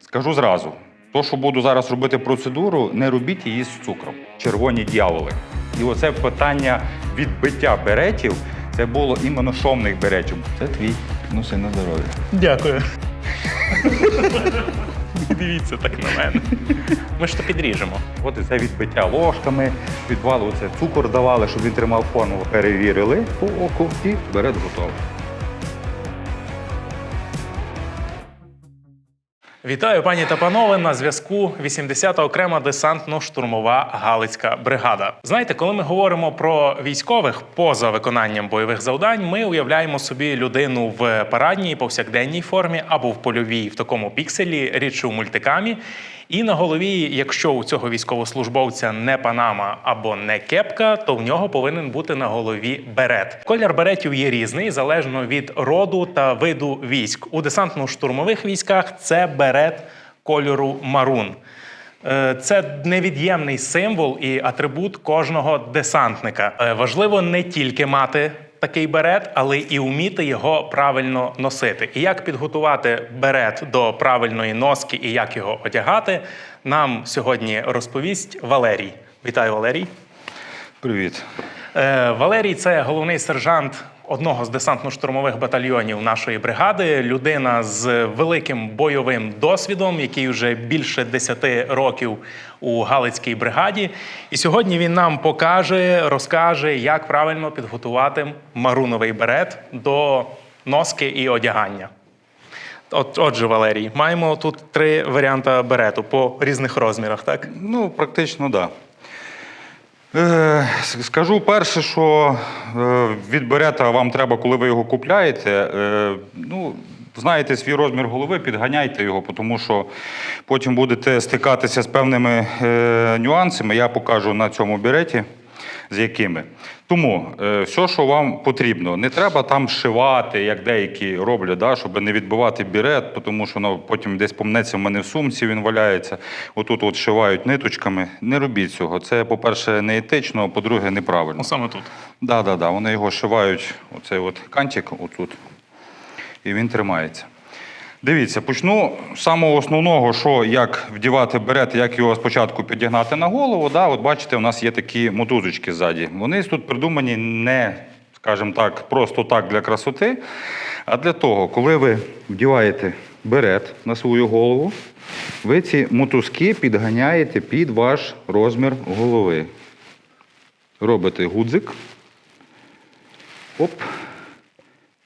скажу зразу: то, що буду зараз робити процедуру, не робіть її з цукром. Червоні дьяволи. І оце питання відбиття беретів. Це було іменно шовних беретів. Це твій. Ну, сильно здоров'я. Дякую. Дивіться так на мене. Ми ж то підріжемо. От і це відбиття ложками, відвалу, оце цукор давали, щоб він тримав форму. Перевірили по оку і берет готовий. Вітаю, пані та панове. На зв'язку 80-та окрема десантно-штурмова Галицька бригада. Знаєте, коли ми говоримо про військових поза виконанням бойових завдань, ми уявляємо собі людину в парадній повсякденній формі або в польовій в такому пікселі, річ у мультикамі. І на голові, якщо у цього військовослужбовця не панама або не кепка, то в нього повинен бути на голові берет. Колір беретів є різний залежно від роду та виду військ. У десантно-штурмових військах це берет кольору марун. Е, Це невід'ємний символ і атрибут кожного десантника. Е, Важливо не тільки мати такий берет, але і вміти його правильно носити. І як підготувати берет до правильної носки і як його одягати, нам сьогодні розповість Валерій. Вітаю, Валерій. Привіт. Е, Валерій це головний сержант одного з десантно-штурмових батальйонів нашої бригади. Людина з великим бойовим досвідом, який вже більше 10 років у Галицькій бригаді. І сьогодні він нам покаже, розкаже, як правильно підготувати маруновий берет до носки і одягання. От, отже, Валерій, маємо тут три варіанти берету по різних розмірах, так? Ну, практично, так. Да. Е, скажу перше, що е, від берета вам треба, коли ви його купляєте, е, ну, знаєте свій розмір голови, підганяйте його, тому що потім будете стикатися з певними нюансами. Я покажу на цьому береті, з якими. Тому е, все, що вам потрібно, не треба там шивати, як деякі роблять, да, щоб не відбивати бірет, тому що ну, потім десь помнеться в мене в сумці, він валяється. Отут от шивають ниточками. Не робіть цього. Це, по-перше, не етично, а по-друге, неправильно. Ну, саме тут. Да, да, да. Вони його шивають, оцей от кантик отут, і він тримається. Дивіться, почну з самого основного, що як вдівати берет, як його спочатку підігнати на голову. Да, от бачите, у нас є такі мотузочки ззаді. Вони тут придумані не, скажімо так, просто так для красоти, а для того, коли ви вдіваєте берет на свою голову, ви ці мотузки підганяєте під ваш розмір голови. Робите гудзик. Оп.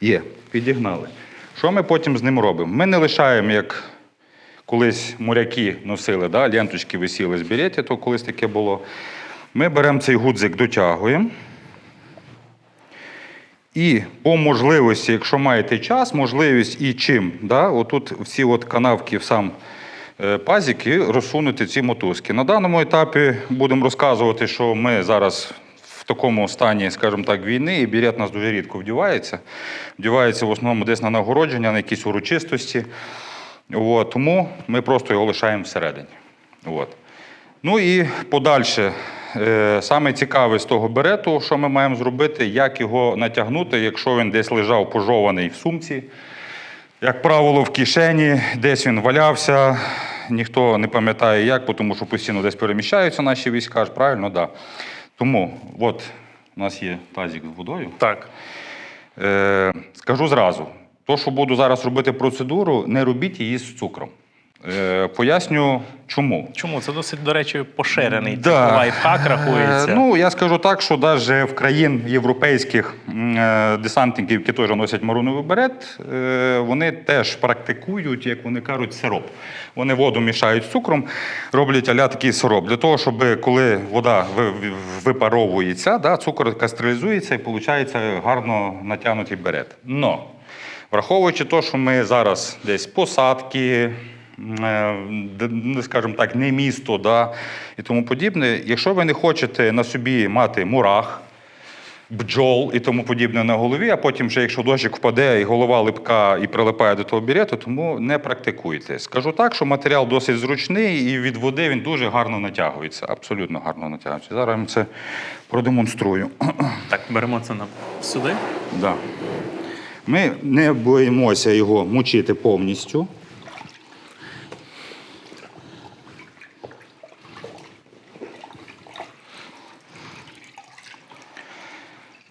Є, підігнали. Що ми потім з ним робимо? Ми не лишаємо, як колись моряки носили, да? ленточки висіли з береті, то колись таке було. Ми беремо цей гудзик, дотягуємо. І по можливості, якщо маєте час, можливість і чим, да? отут всі от канавки в сам е, пазик і розсунути ці мотузки. На даному етапі будемо розказувати, що ми зараз в такому стані, скажімо так, війни, і бірет у нас дуже рідко вдівається. Вдівається в основному десь на нагородження, на якісь урочистості. От, тому ми просто його лишаємо всередині. От. Ну і подальше. Е, Саме цікаве з того берету, що ми маємо зробити, як його натягнути, якщо він десь лежав пожований в сумці. Як правило, в кишені, десь він валявся, ніхто не пам'ятає як, тому що постійно десь переміщаються наші війська, правильно, так. Да. Тому от у нас є тазік з водою. Так. Е, скажу зразу: то, що буду зараз робити процедуру, не робіть її з цукром. Е, поясню, чому. Чому це досить, до речі, поширений Да. лайфхак рахується. Е, Ну, я скажу так, що навіть в країн європейських е, десантників, які теж носять маруновий берет, вони теж практикують, як вони кажуть, сироп. Вони воду мішають з цукром, роблять аля такий сироп. Для того, щоб коли вода ви- ви- випаровується, да, цукор кастралізується і виходить гарно натягнутий берет. Но, враховуючи те, що ми зараз десь посадки, скажімо так, не місто, да, і тому подібне. Якщо ви не хочете на собі мати мурах, бджол і тому подібне на голові, а потім, вже якщо дощик впаде і голова липка і прилипає до того берету, тому не практикуйте. Скажу так, що матеріал досить зручний і від води він дуже гарно натягується, абсолютно гарно натягується. Зараз я вам це продемонструю. Так, беремо це на сюди. Да. Ми не боїмося його мучити повністю.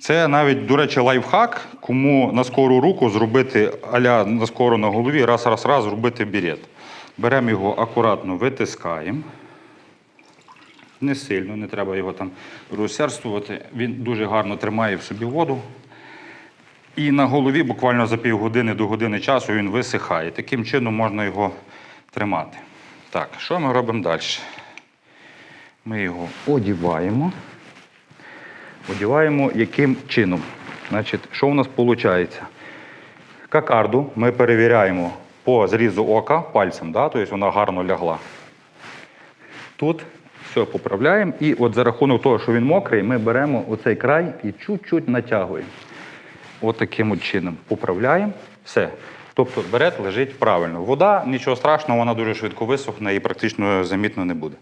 Це навіть, до речі, лайфхак, кому на скору руку зробити аля на скоро на голові, раз, раз, раз, зробити бірет. Беремо його акуратно, витискаємо. Не сильно, не треба його там розсердствувати. Він дуже гарно тримає в собі воду. І на голові буквально за півгодини до години часу він висихає. Таким чином можна його тримати. Так, що ми робимо далі? Ми його одіваємо. Одіваємо яким чином? Значить, що у нас виходить? Кокарду ми перевіряємо по зрізу ока пальцем, да? тобто вона гарно лягла. Тут все поправляємо. І от за рахунок того, що він мокрий, ми беремо оцей край і чуть-чуть натягуємо. От таким от чином поправляємо. Все. Тобто берет лежить правильно. Вода, нічого страшного, вона дуже швидко висохне і практично замітно не буде.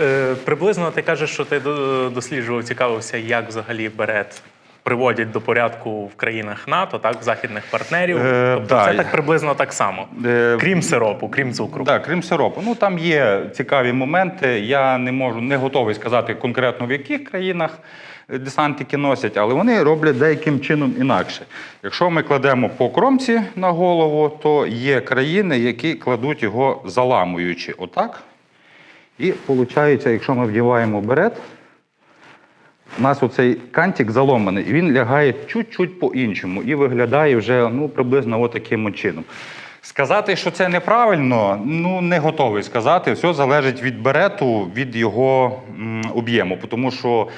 Е, приблизно ти кажеш, що ти до- досліджував, цікавився, як взагалі берет приводять до порядку в країнах НАТО, так, в західних партнерів. Е, тобто да. це так приблизно так само. Е, Крім сиропу, крім цукру. Так, крім сиропу. Ну там є цікаві моменти. Я не можу, не готовий сказати конкретно в яких країнах е, десантики носять, але вони роблять деяким чином інакше. Якщо ми кладемо по кромці на голову, то є країни, які кладуть його заламуючи отак. І виходить, якщо ми вдіваємо берет, у нас оцей кантик заломаний, і він лягає чуть-чуть по-іншому і виглядає вже ну, приблизно отаким чином. Сказати, що це неправильно, ну не готовий сказати. Все залежить від берету, від його об'єму. Тому що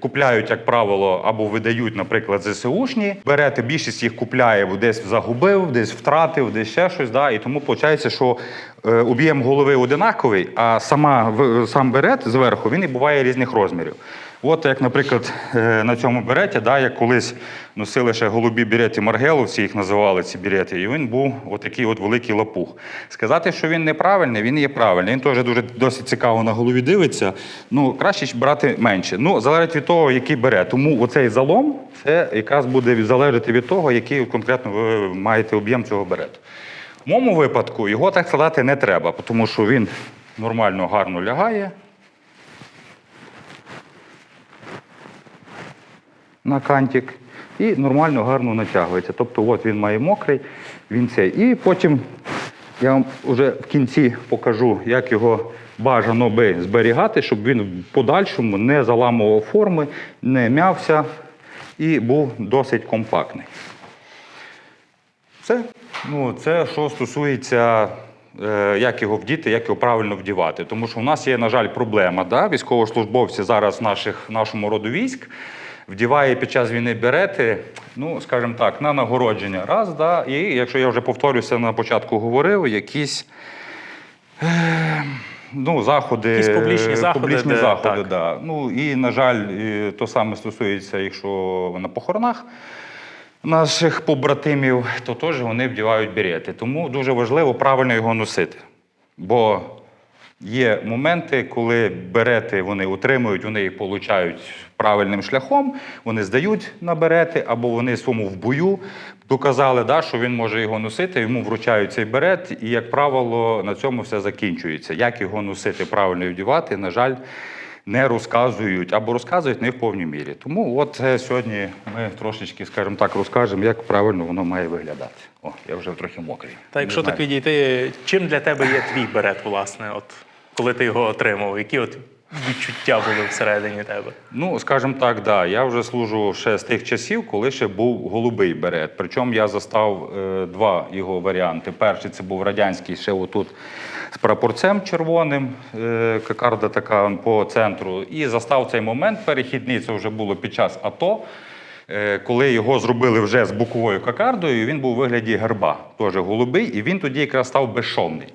купляють, як правило, або видають, наприклад, ЗСУшні берети. Більшість їх купляє, десь загубив, десь втратив, десь ще щось. Да? І тому виходить, що е, об'єм голови одинаковий, а сама, сам берет зверху він і буває різних розмірів. От як, наприклад, е, на цьому береті, да, як колись носили ще голубі берети Маргеловці, їх називали ці берети, і він був отакий от великий лапух. Сказати, що він неправильний, він є правильний. Він теж дуже досить цікаво на голові дивиться. Ну, краще брати менше. Ну, залежить від того, який бере. Тому оцей залом це якраз буде залежати від того, який конкретно ви маєте об'єм цього берету. В моєму випадку його так складати не треба, тому що він нормально гарно лягає. На кантик і нормально гарно натягується. Тобто, от він має мокрий, він цей. І потім я вам вже в кінці покажу, як його бажано би зберігати, щоб він в подальшому не заламував форми, не м'явся і був досить компактний. Все. Ну, це що стосується, е, як його вдіти, як його правильно вдівати. Тому що у нас є, на жаль, проблема. Да? Військовослужбовці зараз наших, нашому роду військ вдіває під час війни берети, ну, скажімо так, на нагородження. Раз, да? і якщо я вже повторюся, на початку говорив, якісь. е, Ну, заходи, Якісь публічні заходи, публічні де- заходи так. да. Ну і на жаль, і то саме стосується, якщо на похоронах наших побратимів, то теж вони вдівають берети. Тому дуже важливо правильно його носити. Бо є моменти, коли берети вони отримують, вони їх получають правильним шляхом, вони здають на берети, або вони своєму в бою доказали, да, що він може його носити, йому вручають цей берет, і, як правило, на цьому все закінчується. Як його носити, правильно і вдівати, на жаль, не розказують або розказують не в повній мірі. Тому от е, сьогодні ми трошечки, скажімо так, розкажемо, як правильно воно має виглядати. О, я вже трохи мокрий. Та якщо так відійти, чим для тебе є твій берет, власне, от коли ти його отримав? Які от відчуття були всередині тебе? Ну, скажімо так, да. Я вже служу ще з тих часів, коли ще був голубий берет. Причому я застав е, два його варіанти. Перший це був радянський, ще отут з прапорцем червоним, е, кокарда така по центру. І застав цей момент перехідний, це вже було під час АТО. е, Коли його зробили вже з боковою кокардою, він був у вигляді герба, теж голубий, і він тоді якраз став безшовний.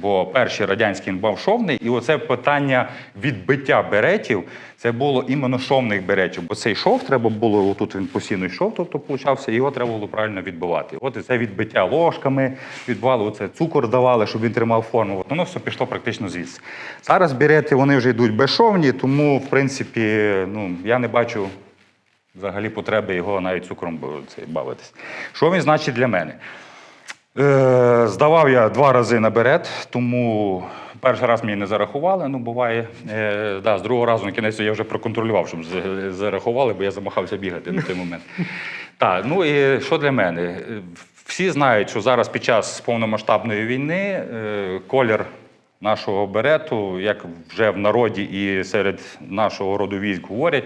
Бо перший радянський він шовний, і оце питання відбиття беретів це було іменно шовних беретів. Бо цей шов треба було, отут він постійно йшов, тобто получався, його треба було правильно відбивати. От і це відбиття ложками, відбивали, оце цукор давали, щоб він тримав форму. От воно все пішло практично звідси. Зараз берети вони вже йдуть безшовні, тому, в принципі, ну, я не бачу взагалі потреби його навіть цукром бавитись. Що він значить для мене? Е, здавав я два рази на берет, тому перший раз мені не зарахували. Ну, буває. Е, да, з другого разу на кінець я вже проконтролював, щоб зарахували, бо я замахався бігати на той момент. Так, ну і що для мене? Всі знають, що зараз під час повномасштабної війни е, колір нашого берету, як вже в народі і серед нашого роду військ говорять,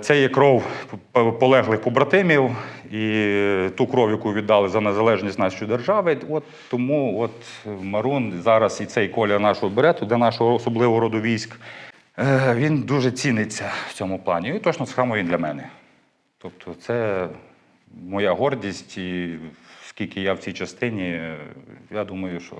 Це є кров полеглих побратимів і ту кров, яку віддали за незалежність нашої держави. От тому от Марун зараз і цей колір нашого берету для нашого особливого роду військ. е, Він дуже ціниться в цьому плані. І точно саме він для мене. Тобто, це моя гордість, і скільки я в цій частині, е, я думаю, що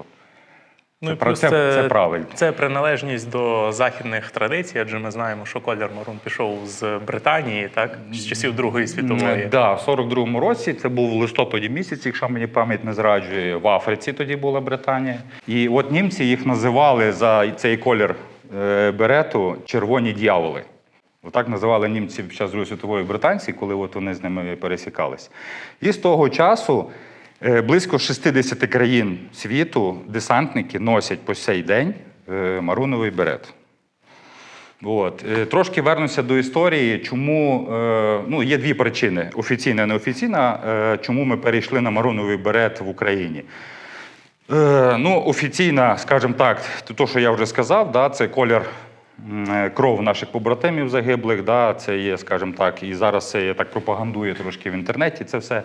Ну, Це і плюс це- це правильно. Це приналежність до західних традицій, адже ми знаємо, що колір Марун пішов з Британії, так з часів Другої світової. Так, да, в 42-му році це був в листопаді місяці, якщо мені пам'ять не зраджує. В Африці тоді була Британія. І от німці їх називали за цей колір е, берету червоні дьяволи. Отак називали німці під час Другої світової британці, коли от вони з ними пересікались. І з того часу близько 60 країн світу десантники носять по сей день е, маруновий берет. От. Е, Трошки вернуся до історії, чому е, ну, є дві причини: офіційна і неофіційна, е, чому ми перейшли на маруновий берет в Україні. Е, ну, офіційна, скажімо так, то, що я вже сказав, да, це колір е, кров наших побратимів загиблих. Да, це є, скажімо так, і зараз це я так пропагандує трошки в інтернеті. Це все.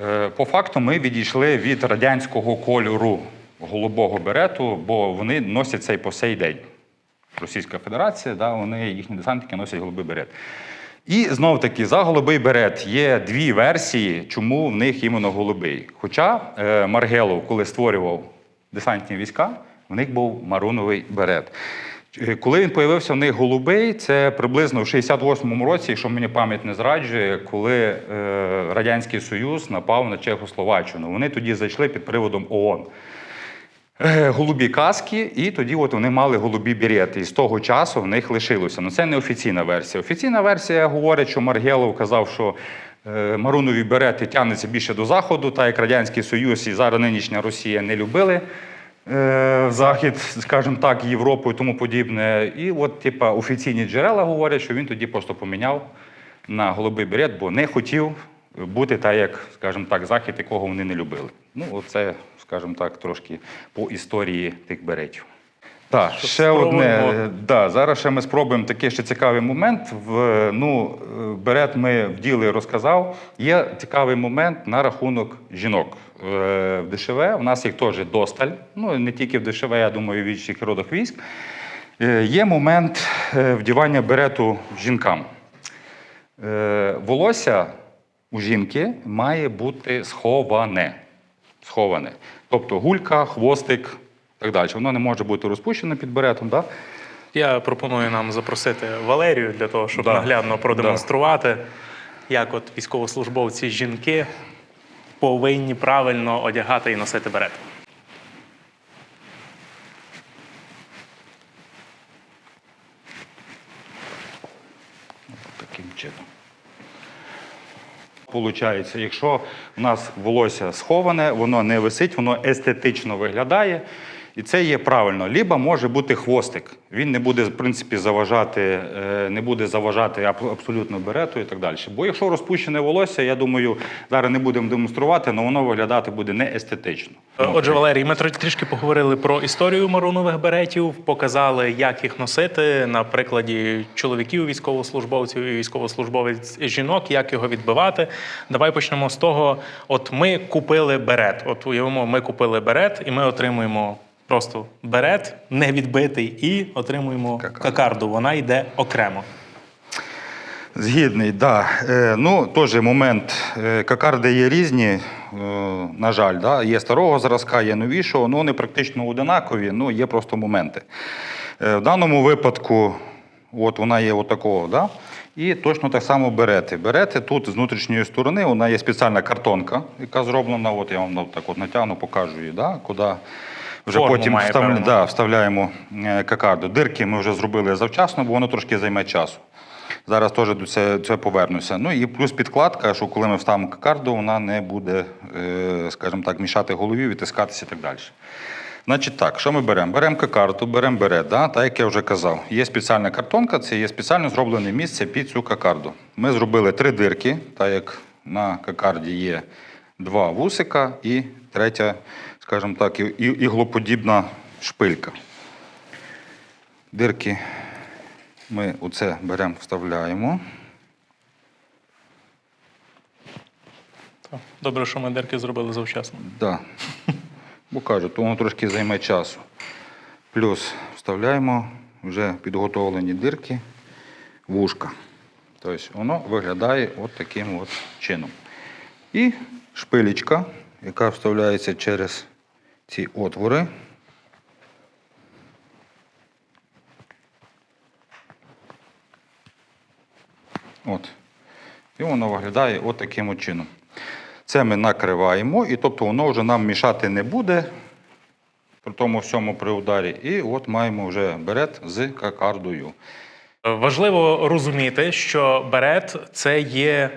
Е, По факту ми відійшли від радянського кольору голубого берету, бо вони носять цей по сей день. Російська Федерація, да, вони, їхні десантники носять голубий берет. І знов таки за голубий берет є дві версії, чому в них іменно голубий. Хоча е, Маргелов, коли створював десантні війська, в них був маруновий берет. Е, Коли він появився в них голубий, це приблизно в 68-му році, якщо мені пам'ять не зраджує, коли е, Радянський Союз напав на Чехословаччину. Вони тоді зайшли під приводом ООН. Е, голубі каски, і тоді от вони мали голубі берети. І з того часу в них лишилося. Ну це не офіційна версія. Офіційна версія говорить, що Маргелов казав, що марунові берети тягнуться більше до заходу, так як Радянський Союз і зараз нинішня Росія не любили. Е, Захід, скажімо так, Європу і тому подібне. І от, типа, офіційні джерела говорять, що він тоді просто поміняв на голубий берет, бо не хотів бути так, як, скажімо так, захід, якого вони не любили. Ну, оце, скажімо так, трошки по історії тих беретів. Так, Що ще одне. спробуємо. е, Да, зараз ще ми спробуємо такий ще цікавий момент. В, ну, е, берет ми в ділі розказав. Є цікавий момент на рахунок жінок. Е, В ДШВ у нас їх теж досталь. Ну, не тільки в ДШВ, я думаю, в інших родах військ. Е, Є момент вдівання берету жінкам. Волосся у жінки має бути сховане. Сховане. Тобто гулька, хвостик так далі. Воно не може бути розпущене під беретом. Да? Я пропоную нам запросити Валерію для того, щоб Да. наглядно продемонструвати, як от військовослужбовці жінки повинні правильно одягати і носити берет. Таким чином. Получається, якщо у нас волосся сховане, воно не висить, воно естетично виглядає. І це є правильно. Ліба може бути хвостик. Він не буде, в принципі, заважати, е, не буде заважати аб- абсолютно берету і так далі. Бо якщо розпущене волосся, я думаю, зараз не будемо демонструвати, але воно виглядати буде не естетично. Е, Отже, Валерій, ми тр- трішки поговорили про історію марунових беретів, показали, як їх носити на прикладі чоловіків, військовослужбовців і військовослужбовець жінок, як його відбивати. Давай почнемо з того: от ми купили берет. От уявимо, ми купили берет, і ми отримуємо просто берет, не відбитий, і отримуємо Какарду. какарду. Вона йде окремо. Згідний, так. Да. Е, ну, теж момент. Е, кокарди є різні, е, на жаль, да. є старого зразка, є новішого, ну вони практично одинакові, ну є просто моменти. Е, в даному випадку, от вона є отакого, да. і точно так само берети. Берети тут з внутрішньої сторони, вона є спеціальна картонка, яка зроблена. От я вам так от натягну, покажу її, да, куди вже Форму потім має, певно. да, вставляємо е, кокарду. Дирки ми вже зробили завчасно, бо воно трошки займе часу. Зараз теж до це, це повернуся. Ну і плюс підкладка, що коли ми вставимо кокарду, вона не буде, е, скажімо так, мішати голові, відтискатися і так далі. Значить так, що ми беремо? Беремо кокарду, беремо берет, да? так як я вже казав. Є спеціальна картонка, це є спеціально зроблене місце під цю кокарду. Ми зробили три дирки, так як на кокарді є два вусика і третя, скажімо так, іглоподібна шпилька. Дирки ми оце беремо, вставляємо. Добре, що ми дерки зробили завчасно. Да. Бо кажу, то воно трошки займе часу. Плюс вставляємо вже підготовлені дирки, вушка. Тобто воно виглядає от таким от чином. І шпилечка, яка вставляється через ці отвори. От. І воно виглядає от таким от чином. Це ми накриваємо, і тобто воно вже нам мішати не буде при тому всьому при ударі. І от маємо вже берет з кокардою. Важливо розуміти, що берет це є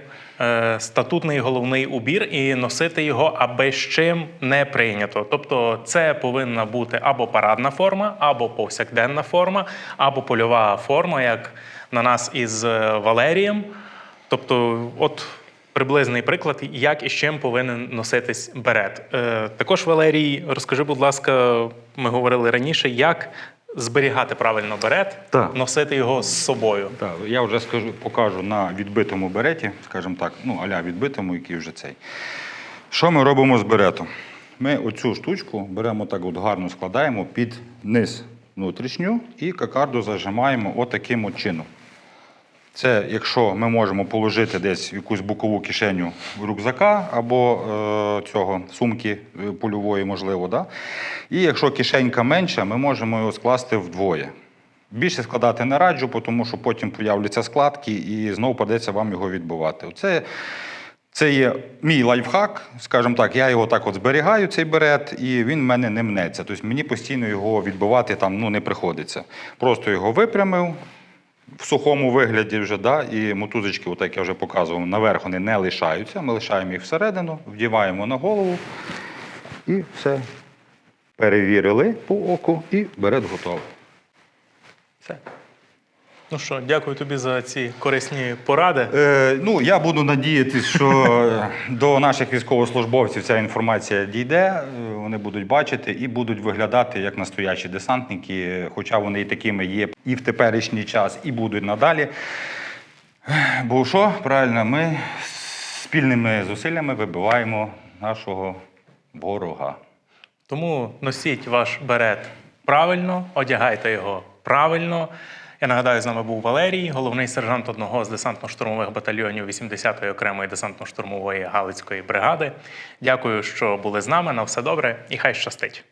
статутний головний убір, і носити його аби з чим не прийнято. Тобто, це повинна бути або парадна форма, або повсякденна форма, або польова форма, як на нас із е, Валерієм.Тобто, от приблизний приклад, як і з чим повинен носитись берет. Е, також, Валерій, розкажи, будь ласка, ми говорили раніше, як зберігати правильно берет, Так. носити його з собою. Так, я вже скажу, покажу на відбитому береті, скажімо так, ну, аля відбитому, який вже цей. Що ми робимо з беретом? Ми оцю штучку беремо так от гарно складаємо під низ внутрішню і кокарду зажимаємо отаким от чином. Це якщо ми можемо положити десь якусь бокову кишеню рюкзака або е, цього сумки е, польової, можливо. Да? І якщо кишенька менша, ми можемо його скласти вдвоє. Більше складати не раджу, тому що потім появляться складки і знову придеться вам його відбивати. Це, це є мій лайфхак, скажімо так, я його так от зберігаю, цей берет, і він в мене не мнеться. Тобто мені постійно його відбивати там ну, не приходиться. Просто його випрямив, в сухому вигляді вже, да, і мотузочки, от як я вже показував, наверх вони не лишаються. Ми лишаємо їх всередину, вдіваємо на голову і все. Перевірили по оку і берет готовий. Все. Ну що, дякую тобі за ці корисні поради. Е, ну, я буду надіятися, що е, до наших військовослужбовців ця інформація дійде, е, вони будуть бачити і будуть виглядати як настоящі десантники, хоча вони і такими є і в теперішній час, і будуть надалі. Бо що, правильно, ми спільними зусиллями вибиваємо нашого ворога. Тому носіть ваш берет правильно, одягайте його правильно. Я нагадаю, з нами був Валерій, головний сержант одного з десантно-штурмових батальйонів 80-ї окремої десантно-штурмової Галицької бригади. Дякую, що були з нами. На все добре і хай щастить.